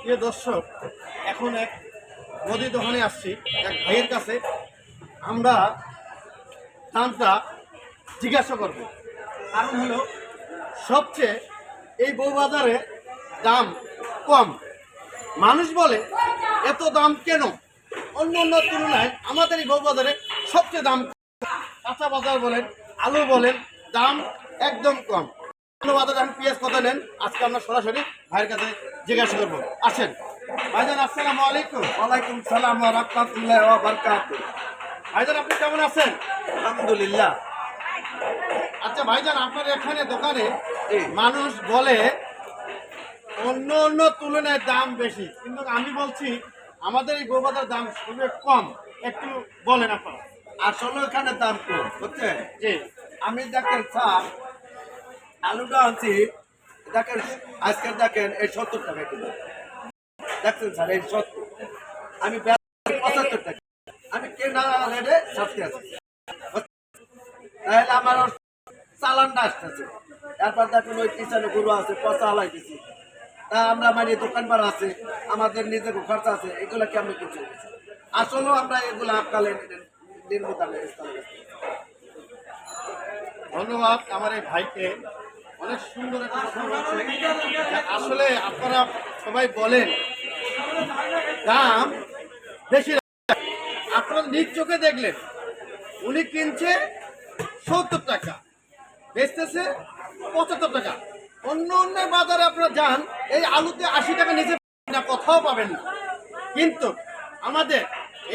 প্রিয় দর্শক, এখন এক মুদি দোকানে আসছি, এক ভাইয়ের কাছে। আমরা দামটা জিজ্ঞাসা করব। কারণ হলো, সবচেয়ে এই বউবাজারে দাম কম। মানুষ বলে, এত দাম কেন? অন্য অন্য তুলনায় আমাদের এই বউবাজারে সবচেয়ে দাম। কাঁচা বাজার বলেন, আলু বলেন, দাম একদম কম। আলু বাজারে আমি পেঁয়াজ কত নেন, আজকে আমরা সরাসরি ভাইয়ের কাছে জিজ্ঞাসা করব। আসেন। ভাইজান আসসালামু আলাইকুম। ওয়ালাইকুম সালাম রাহমাতুল্লাহি ওয়া বারাকাতুহু। ভাইজান আপনি কেমন আছেন? আলহামদুলিল্লাহ। আচ্ছা ভাইজান আপনার এখানে দোকানে মানুষ বলে অন্য অন্য তুলনায় দাম বেশি। কিন্তু আমি বলছি আমাদের এই গোবাজার দাম খুবই কম। একটু বলেন আপনারা। আসলে এখানে দাম কম বুঝছেন? জি। আমি দেখেন চা আলুটা আনছি দেখেন, আজকে দেখেন এই সত্তর টাকা কিলো দেখছেন স্যার, এই সত্তর। আমি পঁচাত্তর টাকা আমি কেনা রেটে সাথে আছি। তাহলে আমার চালানটা আসতেছে। তারপর দেখুন ওই পিছনে গরু আছে, পচা হালাইতেছি তা আমরা মানে দোকানবার আছে, আমাদের নিজের খরচা আছে, এগুলো কি আমরা কিছু আসলেও আমরা এগুলো আপকালে নির্মিত ধন্যবাদ আমার এই ভাইকে। আসলে আপনারা সবাই বলেন, দাম বেশি আপনারা নিজ চোখে দেখলেন, উনি কিনছে সত্তর টাকা, বেচতেছে পঁচাত্তর টাকা। অন্য অন্য বাজারে আপনারা যান, এই আলুতে আশি টাকা নিচে না, কোথাও পাবেন না। কিন্তু আমাদের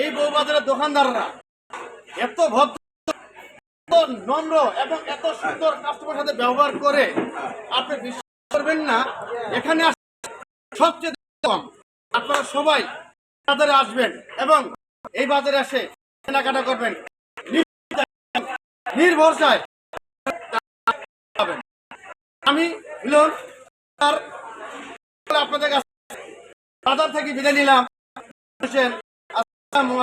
এই বউ বাজারের দোকানদাররা এত ভদ্র নম্র এবং এত সুন্দর কাস্টমার সাথে ব্যবহার করে আপনি বিশ্বাস করবেন না, এখানে সবচেয়ে কম। আপনারা সবাই বাজারে আসবেন এবং এই বাজারে এসে কেনাকাটা করবেন। নির- নির্ভরসায় আমি আপনাদের কাছে বাজার থেকে বিদায় নিলাম। আসসালামু